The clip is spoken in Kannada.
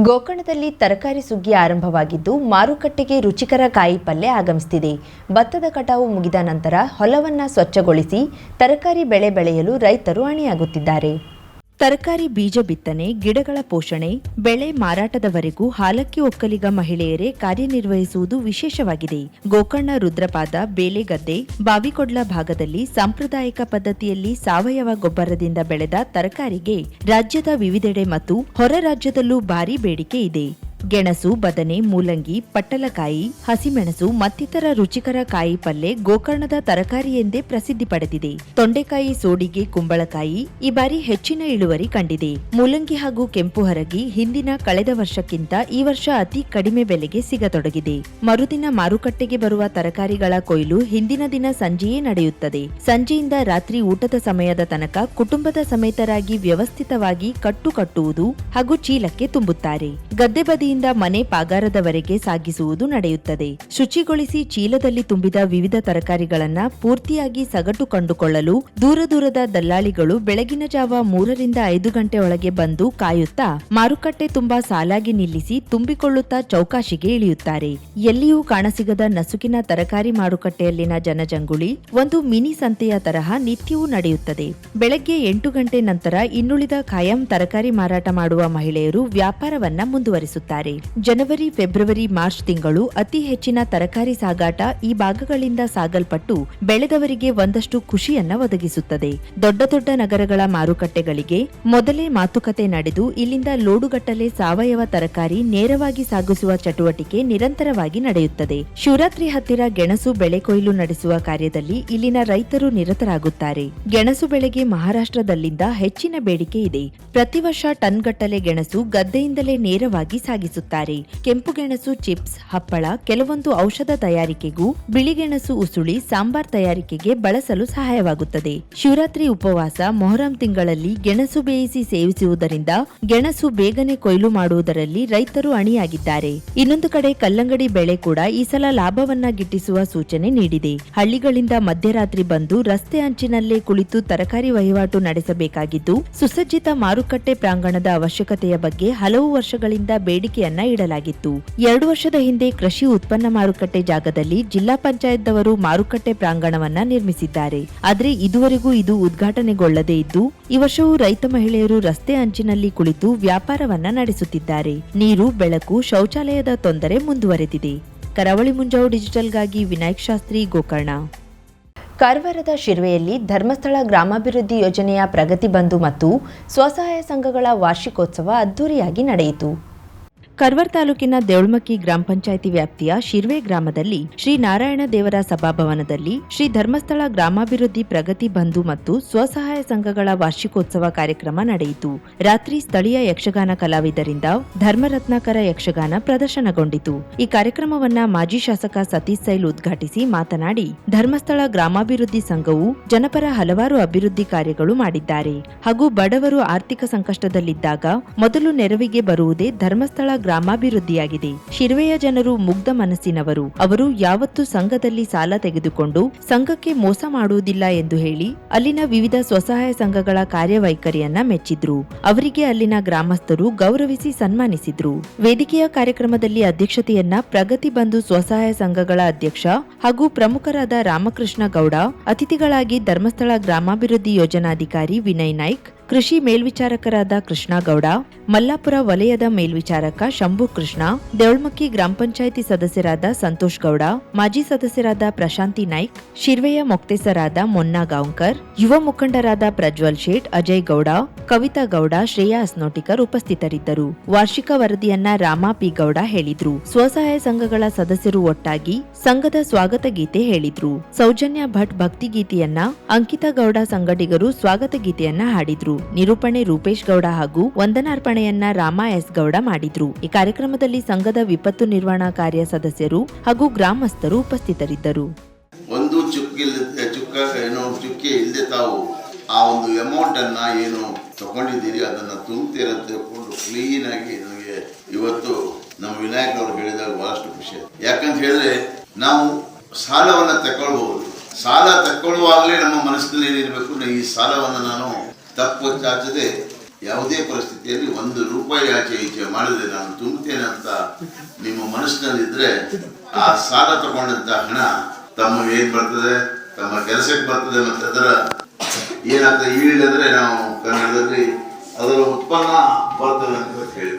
ಗೋಕರ್ಣದಲ್ಲಿ ತರಕಾರಿ ಸುಗ್ಗಿ ಆರಂಭವಾಗಿದ್ದು ಮಾರುಕಟ್ಟೆಗೆ ರುಚಿಕರ ಕಾಯಿ ಪಲ್ಯ ಆಗಮಿಸುತ್ತಿದೆ ಭತ್ತದ ಕಟಾವು ಮುಗಿದ ನಂತರ ಹೊಲವನ್ನು ಸ್ವಚ್ಛಗೊಳಿಸಿ ತರಕಾರಿ ಬೆಳೆ ಬೆಳೆಯಲು ರೈತರು ಅಣಿಯಾಗುತ್ತಿದ್ದಾರೆ. ತರಕಾರಿ ಬೀಜ ಬಿತ್ತನೆ, ಗಿಡಗಳ ಪೋಷಣೆ, ಬೆಳೆ ಮಾರಾಟದವರೆಗೂ ಹಾಲಕ್ಕಿ ಒಕ್ಕಲಿಗ ಮಹಿಳೆಯರೇ ಕಾರ್ಯನಿರ್ವಹಿಸುವುದು ವಿಶೇಷವಾಗಿದೆ. ಗೋಕರ್ಣ ರುದ್ರಪಾದ, ಬೇಲೆಗದ್ದೆ, ಬಾವಿಕೊಡ್ಲ ಭಾಗದಲ್ಲಿ ಸಾಂಪ್ರದಾಯಿಕ ಪದ್ಧತಿಯಲ್ಲಿ ಸಾವಯವ ಗೊಬ್ಬರದಿಂದ ಬೆಳೆದ ತರಕಾರಿಗೆ ರಾಜ್ಯದ ವಿವಿಧೆಡೆ ಮತ್ತು ಹೊರ ರಾಜ್ಯದಲ್ಲೂ ಭಾರೀ ಬೇಡಿಕೆ ಇದೆ. ಗೆಣಸು, ಬದನೆ, ಮೂಲಂಗಿ, ಪಟ್ಟಲಕಾಯಿ, ಹಸಿಮೆಣಸು, ಮತ್ತಿತರ ರುಚಿಕರ ಕಾಯಿ ಪಲ್ಲೆ ಗೋಕರ್ಣದ ತರಕಾರಿ ಎಂದೇ ಪ್ರಸಿದ್ಧಿ ಪಡೆದಿದೆ. ತೊಂಡೆಕಾಯಿ, ಸೋಡಿಗೆ, ಕುಂಬಳಕಾಯಿ ಈ ಬಾರಿ ಹೆಚ್ಚಿನ ಇಳುವರಿ ಕಂಡಿದೆ. ಮೂಲಂಗಿ ಹಾಗೂ ಕೆಂಪು ಹರಗಿ ಹಿಂದಿನ ಕಳೆದ ವರ್ಷಕ್ಕಿಂತ ಈ ವರ್ಷ ಅತಿ ಕಡಿಮೆ ಬೆಲೆಗೆ ಸಿಗತೊಡಗಿದೆ. ಮರುದಿನ ಮಾರುಕಟ್ಟೆಗೆ ಬರುವ ತರಕಾರಿಗಳ ಕೊಯ್ಲು ಹಿಂದಿನ ದಿನ ಸಂಜೆಯೇ ನಡೆಯುತ್ತದೆ. ಸಂಜೆಯಿಂದ ರಾತ್ರಿ ಊಟದ ಸಮಯದ ತನಕ ಕುಟುಂಬದ ಸಮೇತರಾಗಿ ವ್ಯವಸ್ಥಿತವಾಗಿ ಕಟ್ಟು ಕಟ್ಟುವುದು ಹಾಗೂ ಚೀಲಕ್ಕೆ ತುಂಬುತ್ತಾರೆ. ಗದ್ದೆ ಬದಿಯಿಂದ ಮನೆ ಪಾಗಾರದವರೆಗೆ ಸಾಗಿಸುವುದು ನಡೆಯುತ್ತದೆ. ಶುಚಿಗೊಳಿಸಿ ಚೀಲದಲ್ಲಿ ತುಂಬಿದ ವಿವಿಧ ತರಕಾರಿಗಳನ್ನ ಪೂರ್ತಿಯಾಗಿ ಸಗಟು ಕಂಡುಕೊಳ್ಳಲು ದೂರ ದೂರದ ದಲ್ಲಾಳಿಗಳು ಬೆಳಗಿನ ಜಾವ ಮೂರರಿಂದ ಐದು ಗಂಟೆ ಒಳಗೆ ಬಂದು ಕಾಯುತ್ತಾ ಮಾರುಕಟ್ಟೆ ತುಂಬಾ ಸಾಲಾಗಿ ನಿಲ್ಲಿಸಿ ತುಂಬಿಕೊಳ್ಳುತ್ತಾ ಚೌಕಾಶಿಗೆ ಇಳಿಯುತ್ತಾರೆ. ಎಲ್ಲಿಯೂ ಕಾಣಸಿಗದ ನಸುಕಿನ ತರಕಾರಿ ಮಾರುಕಟ್ಟೆಯಲ್ಲಿನ ಜನಜಂಗುಳಿ, ಒಂದು ಮಿನಿ ಸಂತೆಯ ತರಹ ನಿತ್ಯವೂ ನಡೆಯುತ್ತದೆ. ಬೆಳಗ್ಗೆ ಎಂಟು ಗಂಟೆ ನಂತರ ಇನ್ನುಳಿದ ಖಾಯಂ ತರಕಾರಿ ಮಾರಾಟ ಮಾಡುವ ಮಹಿಳೆಯರು ವ್ಯಾಪಾರವನ್ನ ಮುಂದುವರಿಸುತ್ತಾರೆ. ಜನವರಿ, ಫೆಬ್ರವರಿ, ಮಾರ್ಚ್ ತಿಂಗಳು ಅತಿ ಹೆಚ್ಚಿನ ತರಕಾರಿ ಸಾಗಾಟ ಈ ಭಾಗಗಳಿಂದ ಸಾಗಲ್ಪಟ್ಟು ಬೆಳೆದವರಿಗೆ ಒಂದಷ್ಟು ಖುಷಿಯನ್ನ ಒದಗಿಸುತ್ತದೆ. ದೊಡ್ಡ ದೊಡ್ಡ ನಗರಗಳ ಮಾರುಕಟ್ಟೆಗಳಿಗೆ ಮೊದಲೇ ಮಾತುಕತೆ ನಡೆದು ಇಲ್ಲಿಂದ ಲೋಡುಗಟ್ಟಲೆ ಸಾವಯವ ತರಕಾರಿ ನೇರವಾಗಿ ಸಾಗಿಸುವ ಚಟುವಟಿಕೆ ನಿರಂತರವಾಗಿ ನಡೆಯುತ್ತದೆ. ಶಿವರಾತ್ರಿ ಹತ್ತಿರ ಗೆಣಸು ಬೆಳೆ ಕೊಯ್ಲು ನಡೆಸುವ ಕಾರ್ಯದಲ್ಲಿ ಇಲ್ಲಿನ ರೈತರು ನಿರತರಾಗುತ್ತಾರೆ. ಗೆಣಸು ಬೆಳೆಗೆ ಮಹಾರಾಷ್ಟ್ರದಲ್ಲಿಂದ ಹೆಚ್ಚಿನ ಬೇಡಿಕೆ ಇದೆ. ಪ್ರತಿ ವರ್ಷ ಟನ್ಗಟ್ಟಲೆ ಗೆಣಸು ಗದ್ದೆಯಿಂದಲೇ ನೇರವಾಗಿ ಕೆಂಪು ಗೆಣಸು ಚಿಪ್ಸ್, ಹಪ್ಪಳ, ಕೆಲವೊಂದು ಔಷಧ ತಯಾರಿಕೆಗೂ ಬಿಳಿಗೆಣಸು ಉಸುಳಿ, ಸಾಂಬಾರ್ ತಯಾರಿಕೆಗೆ ಬಳಸಲು ಸಹಾಯವಾಗುತ್ತದೆ. ಶಿವರಾತ್ರಿ ಉಪವಾಸ ಮೊಹರಂ ತಿಂಗಳಲ್ಲಿ ಗೆಣಸು ಬೇಯಿಸಿ ಸೇವಿಸುವುದರಿಂದ ಗೆಣಸು ಬೇಗನೆ ಕೊಯ್ಲು ಮಾಡುವುದರಲ್ಲಿ ರೈತರು ಅಣಿಯಾಗಿದ್ದಾರೆ. ಇನ್ನೊಂದು ಕಡೆ ಕಲ್ಲಂಗಡಿ ಬೆಳೆ ಕೂಡ ಈ ಸಲ ಲಾಭವನ್ನ ಗಿಟ್ಟಿಸುವ ಸೂಚನೆ ನೀಡಿದೆ. ಹಳ್ಳಿಗಳಿಂದ ಮಧ್ಯರಾತ್ರಿ ಬಂದು ರಸ್ತೆ ಅಂಚಿನಲ್ಲೇ ಕುಳಿತು ತರಕಾರಿ ವಹಿವಾಟು ನಡೆಸಬೇಕಾಗಿದ್ದು, ಸುಸಜ್ಜಿತ ಮಾರುಕಟ್ಟೆ ಪ್ರಾಂಗಣದ ಅವಶ್ಯಕತೆಯ ಬಗ್ಗೆ ಹಲವು ವರ್ಷಗಳಿಂದ ಬೇಡಿಕೆಯನ್ನ ಇಡಲಾಗಿತ್ತು. ಎರಡು ವರ್ಷದ ಹಿಂದೆ ಕೃಷಿ ಉತ್ಪನ್ನ ಮಾರುಕಟ್ಟೆ ಜಾಗದಲ್ಲಿ ಜಿಲ್ಲಾ ಪಂಚಾಯತ್ದವರು ಮಾರುಕಟ್ಟೆ ಪ್ರಾಂಗಣವನ್ನ ನಿರ್ಮಿಸಿದ್ದಾರೆ. ಆದರೆ ಇದುವರೆಗೂ ಇದು ಉದ್ಘಾಟನೆಗೊಳ್ಳದೇ ಇದ್ದು, ಈ ವರ್ಷವೂ ರೈತ ಮಹಿಳೆಯರು ರಸ್ತೆ ಅಂಚಿನಲ್ಲಿ ಕುಳಿತು ವ್ಯಾಪಾರವನ್ನ ನಡೆಸುತ್ತಿದ್ದಾರೆ. ನೀರು, ಬೆಳಕು, ಶೌಚಾಲಯದ ತೊಂದರೆ ಮುಂದುವರೆದಿದೆ. ಕರಾವಳಿ ಮುಂಜಾವು ಡಿಜಿಟಲ್ಗಾಗಿ ವಿನಾಯಕ್ ಶಾಸ್ತ್ರಿ, ಗೋಕರ್ಣ. ಕಾರವಾರದ ಶಿರ್ವೆಯಲ್ಲಿ ಧರ್ಮಸ್ಥಳ ಗ್ರಾಮಾಭಿವೃದ್ಧಿ ಯೋಜನೆಯ ಪ್ರಗತಿ ಬಂಧು ಮತ್ತು ಸ್ವಸಹಾಯ ಸಂಘಗಳ ವಾರ್ಷಿಕೋತ್ಸವ ಅದ್ದೂರಿಯಾಗಿ ನಡೆಯಿತು. ಕರ್ವರ್ ತಾಲೂಕಿನ ದೇವಳ್ಮಕ್ಕಿ ಗ್ರಾಮ ಪಂಚಾಯಿತಿ ವ್ಯಾಪ್ತಿಯ ಶಿರ್ವೆ ಗ್ರಾಮದಲ್ಲಿ ಶ್ರೀ ನಾರಾಯಣ ದೇವರ ಸಭಾಭವನದಲ್ಲಿ ಶ್ರೀ ಧರ್ಮಸ್ಥಳ ಗ್ರಾಮಾಭಿವೃದ್ಧಿ ಪ್ರಗತಿ ಬಂಧು ಮತ್ತು ಸ್ವಸಹಾಯ ಸಂಘಗಳ ವಾರ್ಷಿಕೋತ್ಸವ ಕಾರ್ಯಕ್ರಮ ನಡೆಯಿತು. ರಾತ್ರಿ ಸ್ಥಳೀಯ ಯಕ್ಷಗಾನ ಕಲಾವಿದರಿಂದ ಧರ್ಮರತ್ನಾಕರ ಯಕ್ಷಗಾನ ಪ್ರದರ್ಶನಗೊಂಡಿತು. ಈ ಕಾರ್ಯಕ್ರಮವನ್ನ ಮಾಜಿ ಶಾಸಕ ಸತೀಶ್ ಸೈಲ್ ಉದ್ಘಾಟಿಸಿ ಮಾತನಾಡಿ, ಧರ್ಮಸ್ಥಳ ಗ್ರಾಮಾಭಿವೃದ್ಧಿ ಸಂಘವು ಜನಪರ ಹಲವಾರು ಅಭಿವೃದ್ಧಿ ಕಾರ್ಯಗಳು ಮಾಡಿದ್ದಾರೆ. ಹಾಗೂ ಬಡವರು ಆರ್ಥಿಕ ಸಂಕಷ್ಟದಲ್ಲಿದ್ದಾಗ ಮೊದಲು ನೆರವಿಗೆ ಬರುವುದೇ ಧರ್ಮಸ್ಥಳ ಗ್ರಾಮಾಭಿವೃದ್ಧಿಯಾಗಿದೆ. ಶಿರ್ವೆಯ ಜನರು ಮುಗ್ಧ ಮನಸ್ಸಿನವರು. ಅವರು ಯಾವತ್ತೂ ಸಂಘದಲ್ಲಿ ಸಾಲ ತೆಗೆದುಕೊಂಡು ಸಂಘಕ್ಕೆ ಮೋಸ ಮಾಡುವುದಿಲ್ಲ ಎಂದು ಹೇಳಿ ಅಲ್ಲಿನ ವಿವಿಧ ಸ್ವಸಹಾಯ ಸಂಘಗಳ ಕಾರ್ಯವೈಖರಿಯನ್ನ ಮೆಚ್ಚಿದ್ರು. ಅವರಿಗೆ ಅಲ್ಲಿನ ಗ್ರಾಮಸ್ಥರು ಗೌರವಿಸಿ ಸನ್ಮಾನಿಸಿದ್ರು. ವೇದಿಕೆಯ ಕಾರ್ಯಕ್ರಮದಲ್ಲಿ ಅಧ್ಯಕ್ಷತೆಯನ್ನ ಪ್ರಗತಿ ಬಂಧು ಸ್ವಸಹಾಯ ಸಂಘಗಳ ಅಧ್ಯಕ್ಷ ಹಾಗೂ ಪ್ರಮುಖರಾದ ರಾಮಕೃಷ್ಣ ಗೌಡ ಅತಿಥಿಗಳಾಗಿ ಧರ್ಮಸ್ಥಳ ಗ್ರಾಮಾಭಿವೃದ್ಧಿ ಯೋಜನಾಧಿಕಾರಿ ವಿನಯ್ ನಾಯ್ಕ್ ಕೃಷಿ ಮೇಲ್ವಿಚಾರಕರಾದ ಕೃಷ್ಣಗೌಡ, ಮಲ್ಲಾಪುರ ವಲಯದ ಮೇಲ್ವಿಚಾರಕ ಶಂಭು ಕೃಷ್ಣ, ದೇವಳ್ಮಕ್ಕಿ ಗ್ರಾಮ ಪಂಚಾಯಿತಿ ಸದಸ್ಯರಾದ ಸಂತೋಷ್ ಗೌಡ, ಮಾಜಿ ಸದಸ್ಯರಾದ ಪ್ರಶಾಂತಿ ನಾಯ್ಕ್, ಶಿರ್ವೆಯ ಮೊಕ್ತೇಸರಾದ ಮೊನ್ನಾ ಗಾಂವ್ಕರ್, ಯುವ ಮುಖಂಡರಾದ ಪ್ರಜ್ವಲ್ ಶೇಟ್, ಅಜಯ್ ಗೌಡ, ಕವಿತಾ ಗೌಡ, ಶ್ರೇಯಾ ಅಸ್ನೋಟಿಕರ್ ಉಪಸ್ಥಿತರಿದ್ದರು. ವಾರ್ಷಿಕ ವರದಿಯನ್ನ ರಾಮಾ ಪಿ ಗೌಡ ಹೇಳಿದ್ರು. ಸ್ವಸಹಾಯ ಸಂಘಗಳ ಸದಸ್ಯರು ಒಟ್ಟಾಗಿ ಸಂಘದ ಸ್ವಾಗತ ಗೀತೆ ಹೇಳಿದ್ರು. ಸೌಜನ್ಯ ಭಟ್ ಭಕ್ತಿ ಗೀತೆಯನ್ನ ಅಂಕಿತಾ ಗೌಡ ಸಂಘಟಿಗರು ಸ್ವಾಗತ ಗೀತೆಯನ್ನ ಹಾಡಿದ್ರು. ನಿರೂಪಣೆ ರೂಪೇಶ್ ಗೌಡ ಹಾಗೂ ವಂದನಾರ್ಪಣೆಯನ್ನ ರಾಮ ಎಸ್ ಗೌಡ ಮಾಡಿದ್ರು. ಈ ಕಾರ್ಯಕ್ರಮದಲ್ಲಿ ಸಂಘದ ವಿಪತ್ತು ನಿರ್ವಹಣಾ ಕಾರ್ಯ ಸದಸ್ಯರು ಹಾಗೂ ಗ್ರಾಮಸ್ಥರು ಉಪಸ್ಥಿತರಿದ್ದರು. ಒಂದು ಚುಕ್ಕ ಏನೋ ಇಲ್ಲದೆ ತಾವು ಆ ಒಂದು ಅಮೌಂಟ್ ಅನ್ನ ಏನು ತಗೊಂಡಿದ್ದೀರಿ, ಅದನ್ನ ತುಂಬ್ತೀರ ಅಂತ ಕ್ಲೀನ್ ಆಗಿ ನನಗೆ ಇವತ್ತು ನಮ್ಮ ವಿನಾಯಕ್ ಅವರು ಹೇಳಿದಾಗ ಬಹಳಷ್ಟು ಖುಷಿ. ಯಾಕಂತ ಹೇಳಿದ್ರೆ ನಾವು ಸಾಲವನ್ನ ತಗೊಳ್ಬಹುದು ಸಾಲ ತಗೊಳ್ಳುವಾಗಲೇ ನಮ್ಮ ಮನಸ್ಸಿನಲ್ಲಿ ಏನಿರಬೇಕು, ಈ ಸಾಲವನ್ನು ನಾನು ಚಾಚದೆ ಯಾವುದೇ ಪರಿಸ್ಥಿತಿಯಲ್ಲಿ ಒಂದು ರೂಪಾಯಿ ಆಚೆ ಈಚೆ ಮಾಡಿದ್ರೆ ನಾನು ತುಂಬುತ್ತೇನೆ ಅಂತ ನಿಮ್ಮ ಮನಸ್ಸಿನಲ್ಲಿದ್ರೆ ಆ ಸಾಲ ತಗೊಂಡಂತ ಹಣ ತಮ್ಮ ಏನ್ ಬರ್ತದೆ, ತಮ್ಮ ಕೆಲಸಕ್ಕೆ ಬರ್ತದೆ ಮತ್ತೆ ಅದರ ಏನಾಗ್ತದೆ ಈಳಿದ್ರೆ ನಾವು ಕನ್ನಡದಲ್ಲಿ ಅದರ ಉತ್ಪನ್ನ ಬರ್ತದೆ ಅಂತ ಹೇಳಿ